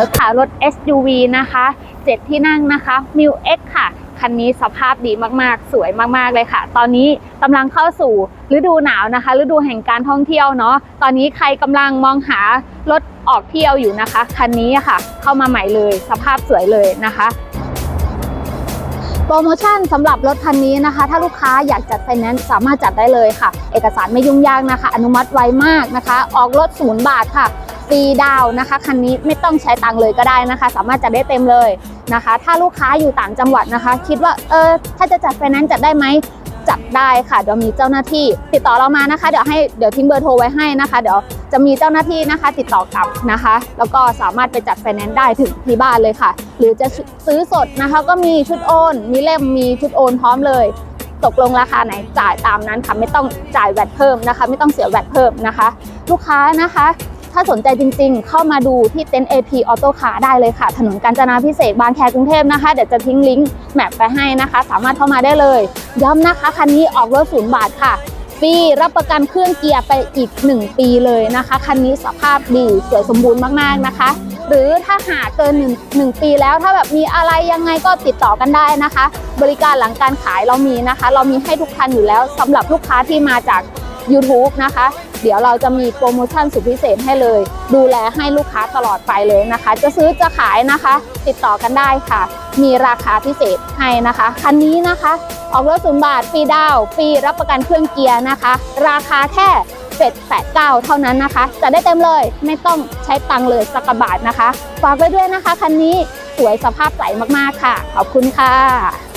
อค่ะรถ SUV นะคะ7ที่นั่งนะคะ m ิ w X ค่ะ คันนี้สภาพดีมากๆ สวยมากๆเลยค่ะ ตอนนี้กำลังเข้าสู่ฤดูหนาวนะคะ ฤดูแห่งการท่องเที่ยวเนาะ ตอนนี้ใครกำลังมองหารถออกเที่ยวอยู่นะคะ คันนี้ค่ะ เข้ามาใหม่เลย สภาพสวยเลยนะคะโปรโมชั่นสำหรับรถคันนี้นะคะ ถ้าลูกค้าอยากจัดไฟแนนซ์สามารถจัดได้เลยค่ะ เอกสารไม่ยุ่งยากนะคะ อนุมัติไวมากนะคะ ออกรถศูนย์บาทค่ะ ฟรีดาวนะคะคันนี้ไม่ต้องใช้ตังเลยก็ได้นะคะ สามารถจัดได้เต็มเลยนะคะ ถ้าลูกค้าอยู่ต่างจังหวัดนะคะ คิดว่าเออถ้าจะจัดไฟแนนซ์จัดได้ไหมจัดได้ค่ะเดี๋ยวมีเจ้าหน้าที่ ติดต่อเรามานะคะ เดี๋ยวให้เดี๋ยวทิ้งเบอร์โทรไว้ให้นะคะ เดี๋ยวจะมีเจ้าหน้าที่นะคะ ติดต่อกลับนะคะ แล้วก็สามารถไปจัดไฟแนนซ์ได้ถึงที่บ้านเลยค่ะ หรือจะซื้อสดนะคะ ก็มีชุดโอน มีเล่มมีชุดโอนพร้อมเลยตกลงราคาไหนจ่ายตามนั้นค่ะไม่ต้องจ่ายแวดเพิ่มนะคะ ไม่ต้องเสียแวดเพิ่มนะคะ ลูกค้านะคะ ถ้าสนใจจริงๆ เข้ามาดูที่เต็นท์ AP Auto Car ได้เลยค่ะ ถนนกาญจนาพิเศษบางแคกรุงเทพนะคะ เดี๋ยวจะทิ้งลิงก์แมปไปให้นะคะ สามารถเข้ามาได้เลย ย้ำนะคะคันนี้ออกรถศูนย์บาทค่ะฟรีรับประกันเครื่องเกียร์ไปอีก 1 ปีเลยนะคะ คันนี้สภาพดีสวยสมบูรณ์มากๆนะคะ หรือถ้าหาเกิน1 1ปีแล้วถ้าแบบมีอะไรยังไงก็ติดต่อกันได้นะคะ บริการหลังการขายเรามีนะคะ เรามีให้ทุกคันอยู่แล้วสำหรับลูกค้าที่มาจาก YouTube นะคะ เดี๋ยวเราจะมีโปรโมชั่นสุดพิเศษให้เลย ดูแลให้ลูกค้าตลอดไปเลยนะคะ จะซื้อจะขายนะคะ ติดต่อกันได้ค่ะ มีราคาพิเศษให้นะคะคันนี้นะคะออกรถศูนย์บาทฟรีดาวน์ฟรีรับประกันเครื่องเกียร์นะคะ ราคาแค่เป็ด89 เท่านั้นนะคะ จะได้เต็มเลยไม่ต้องใช้ตังเลยสักบาทนะคะ ฝากไว้ด้วยนะคะคันนี้สวยสภาพใสมากๆค่ะ ขอบคุณค่ะ